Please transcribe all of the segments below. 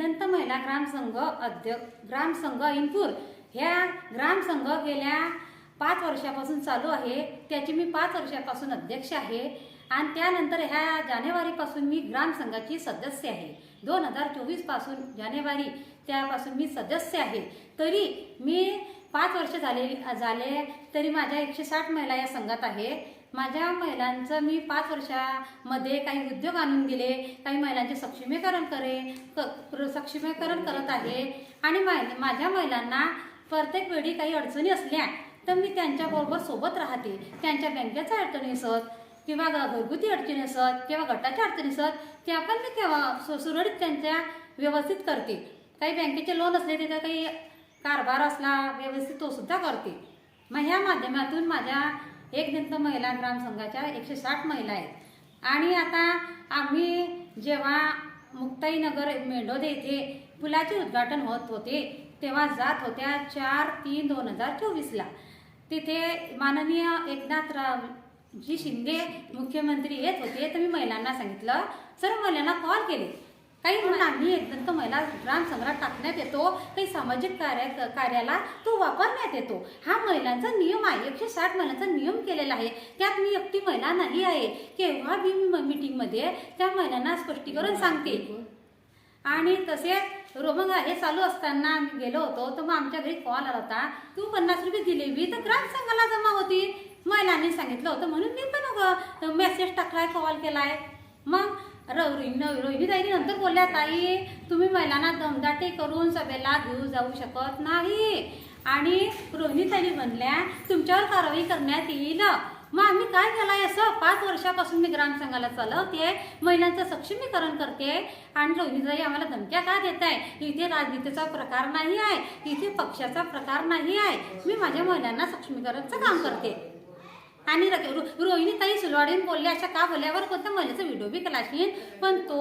एकदंत महिला ग्रामसंघ अध्यक्ष ग्रामसंघ इंदूर ह्या ग्रामसंघ गेल्या पाच वर्षापासून चालू आहे. त्याची मी पाच वर्षापासून अध्यक्ष आहे. आणि त्यानंतर ह्या जानेवारीपासून मी ग्रामसंघाची सदस्य आहे. दोन हजार चोवीसपासून जानेवारी त्यापासून मी सदस्य आहे. तरी मी पाच वर्ष झाले झाले तरी माझ्या एकशे साठ महिला या संघात आहे. माझ्या महिलांचं मी पाच वर्षामध्ये काही उद्योग आणून दिले काही महिलांचे सक्षमीकरण करे क सक्षमीकरण करत आहे. आणि माझ्या महिलांना प्रत्येक वेळी काही अडचणी असल्या तर मी त्यांच्याबरोबर सोबत राहते. त्यांच्या बँकेच्या अडचणी असत किंवा घरगुती अडचणी असत किंवा गटाच्या अडचणी असत त्या पण मी केव्हा सु- सुरळीत त्यांच्या व्यवस्थित करते. काही बँकेचे लोन असले तिथे काही कारभार असला व्यवस्थित तो सुद्धा करते. मग ह्या माध्यमातून माझ्या एक दंत महिला ग्रामसंघाच्या एकशे साठ महिला आहेत. आणि आता आम्ही जेव्हा मुक्ताईनगर मेंढोदे येथे पुलाचे उद्घाटन होत होते तेव्हा जात होत्या चार तीन दोन हजार चोवीसला. तिथे माननीय एकनाथराव जी शिंदे मुख्यमंत्री येत होते तर मी महिलांना सांगितलं सर्व महिलांना कॉल केले. काही म्हणून आम्ही तो महिला राम संग्रहात टाकण्यात येतो. काही सामाजिक कार्य कार्याला तो वापरण्यात येतो. हा महिलांचा नियम आहे. एकशे साठ महिलांचा नियम केलेला आहे. त्यात मी एकटी महिला नाही आहे. केव्हा बी मी मीटिंगमध्ये त्या महिलांना स्पष्टीकरण सांगते. आणि तसेच रो- हे चालू असताना आम्ही गेलो होतो तर मग आमच्या घरी कॉल आला होता. तू पन्नास रुपये दिले मी तर ग्रामसंघाला जमा होती. महिलांनी सांगितलं होतं म्हणून मी पण मेसेज टाकलाय कॉल केलाय. मग रोहिणी रोहिणीताईने नंतर बोलल्या ताई तुम्ही महिलांना दमदाटे करून सभेला घेऊ जाऊ शकत नाही. आणि रोहिणीताईने म्हणल्या तुमच्यावर कारवाई करण्यात येईल. मग आम्ही काय केलंय असं? पाच वर्षापासून मी ग्रामसंघाला चालवते महिलांचं सक्षमीकरण करते आणि रोहिणीताई आम्हाला धमक्या का देत आहे इथे राजनीतीचा प्रकार नाही आहे इथे पक्षाचा प्रकार नाही आहे. मी माझ्या महिलांना सक्षमीकरणाचं काम करते. आणि र- रो- रोहिणीताई सुलवाडीन बोलले अशा का बोलल्यावर कोणत्या महिलेचा व्हिडिओ बी केला असेल पण तो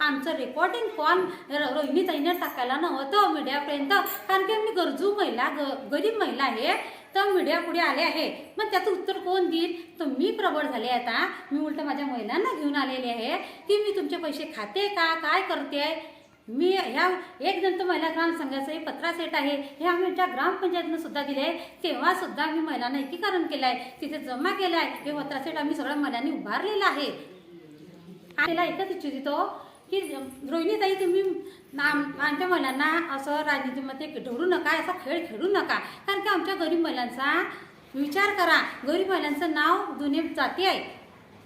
आमचं रेकॉर्डिंग कॉल रोहिणी रोहिणीताईने टाकायला नव्हतं मीडियापर्यंत कारण की मी गरजू महिला ग गरीब महिला आहे तर मीडिया पुढे आले आहे. मग त्याचं उत्तर कोण देईल? तर मी प्रबळ झाले आता. मी उलट माझ्या महिलांना घेऊन आलेले आहे. की मी तुमचे पैसे खाते का? काय करते? मी ह्या एक दंत महिला ग्राम संघाचं हे पत्रा सेट आहे. हे आम्ही आमच्या ग्रामपंचायतनं सुद्धा दिले तेव्हा सुद्धा मी महिलांना एकीकरण केलं आहे तिथे जमा केलं आहे हे पत्रा सेट आम्ही सगळ्या महिलांनी उभारलेलं आहे. आम्हाला एकच इच्छितो की रोहिणीताई तुम्ही आम- आमच्या महिलांना असं राजनीतीमध्ये ढवळू नका असा खेळ खेळू नका. कारण की आमच्या गरीब महिलांचा विचार करा. गरीब महिलांचं नाव जुने जाती आहे.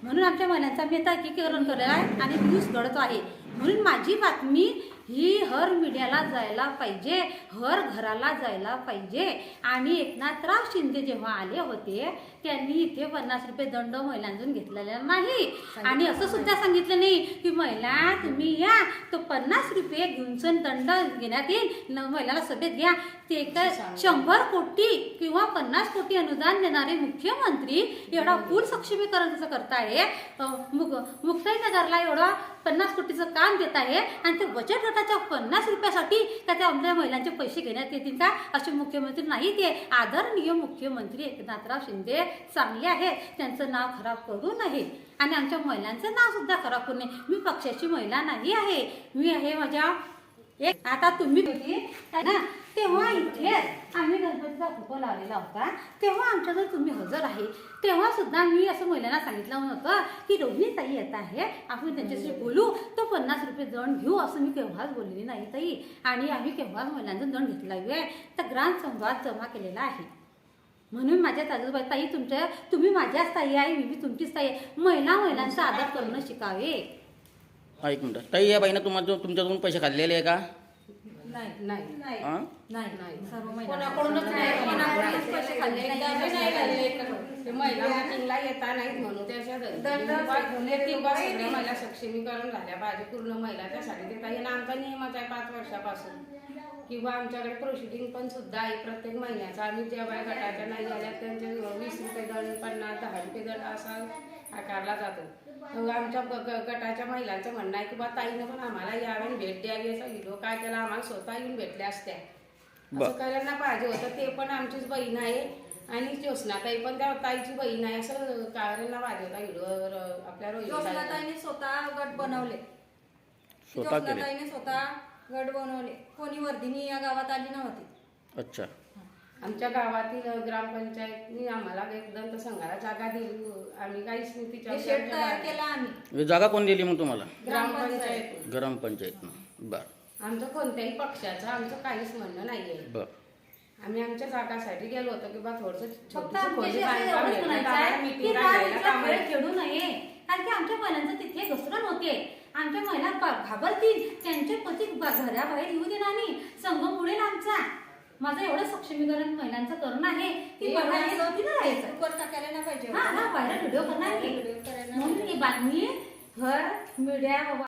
म्हणून आमच्या महिलांचा मी आता एकीकरण केलेलं आहे आणि न्यूज घडतो आहे. म्हणून माझी बातमी ही हर मीडियाला जायला पाहिजे हर घराला जायला पाहिजे. आणि एकनाथराव शिंदे जेव्हा आले होते त्यांनी इथे पन्नास रुपये दंड महिलांतून घेतलेला नाही. आणि असं सुद्धा सांगितलं नाही की महिला तुम्ही या तो पन्नास रुपये घेऊन दंड घेण्यात येईल. न- महिलाला सभेत घ्या. ते काय शंभर कोटी किंवा पन्नास कोटी अनुदान देणारे मुख्यमंत्री एवढा पूल सक्षमीकरण करताय. अं, मुक मुक्ताईनगरला एवढा पन्नास कोटीचं काम देत आहे आणि ते बचत गटाच्या पन्नास रुपयासाठी त्याच्या आमच्या महिलांचे पैसे घेण्यात येतील का? असे मुख्यमंत्री नाही ते आदरणीय मुख्यमंत्री एकनाथराव शिंदे चांगले आहेत. त्यांचं नाव खराब करू नये. आणि आमच्या महिलांचं नावसुद्धा खराब करू नये. मी पक्षाची महिला नाही आहे. मी आहे माझ्या एक आता तुम्ही होती ना तेव्हा इथे आम्ही गणपतीचा फोटो लावलेला होता. तेव्हा आमच्याजवळ तुम्ही हजर आहे. तेव्हा सुद्धा मी असं महिलांना सांगितलं होतं की रोहिणी ताई येत आहे. आपण त्यांच्याशी बोलू. तो पन्नास रुपये दंड घेऊ असं मी केव्हाच बोललेली नाही ताई. आणि आम्ही केव्हाच महिलांचा दंड घेतला आहे. तर ग्राम संवाद जमा केलेला आहे. म्हणून माझ्या ताजूबाई ताई तुमच्या तुम्ही माझ्याच ताई आहे मी तुमचीच ताई आहे. महिला महिलांचा आदर करणं शिकावे. एक मिनटं. ताई या बाईनं तुम्हाला तुमच्याकडून पैसे खाल्लेले आहे का? नाही नाही. हां नाही नाही. सर्व महिला कोणाकडूनच नाही. कोणाकडूनच पैसे खाल्ले नाही. नाही खाल्ले ते महिला मिटिंगला येता नाहीत म्हणून. त्याच्या महिला सक्षमीकरण झाल्या. पाहिजे पूर्ण महिला त्यासाठी ते काही आमचा नियमच आहे पाच वर्षापासून. किंवा आमच्याकडे प्रोसिडिंग पण सुद्धा आहे. प्रत्येक महिन्याचा. आम्ही ज्या बाय गटाच्या नाही झाल्या त्यांचे वीस रुपये दंड पन्नास दहा रुपये दंड असा आकारला जातो. मग आमच्या गटाच्या महिलांचं म्हणणं आहे की बा ताईनं पण आम्हाला यावे आणि भेट द्यावी असं व्हिडिओ काय केला? आम्हाला स्वतः येऊन भेटल्या असत्या. असं करायला पाहिजे होतं. ते पण आमचीच बहीण आहे आणि ज्योत्स्नाताई पण त्या ताईची बहीण आहे असं पाहिजे होता व्हिडिओ आपल्या रोहित ज्योत्स्नाताईने स्वतः गट बनवले. ज्योत्स्नाताईने स्वतः गट बनवले. कोणी वर्धिनी या गावात आली नव्हती. अच्छा. आमच्या गावातील ग्रामपंचायतनी आम्हाला एक दंत संघाला जागा दिली. आम्ही काहीच नाही तिच्या शेड तयार केला आम्ही. हे जागा कोण दिली मग तुम्हाला? ग्रामपंचायत. ग्रामपंचायतनं. बरं. आमचं कोणत्याही पक्षाचं आमचं काहीच म्हणणं नाहीये. बरं. आम्ही आमच्या जागासाठी गेलो होतो की बा थोडस फक्त आमच्याशी असं एवढंच म्हणायचं आहे की बा तिथला वेळ खेळू नये. कारण की आमच्या महिलांचं तिथे घसरण होते. आमच्या महिला घाबरतील. त्यांचे पती ब- घराबाहेर येऊ देणार नाही संघ आमचा माझं एवढं सक्षमीकरण महिलांचं करणं आहे की मला हे राहायचं. नाही पाहिजे हा हा व्हायरल व्हिडिओ करणार करायला म्हणून ही बातमी घर मीडिया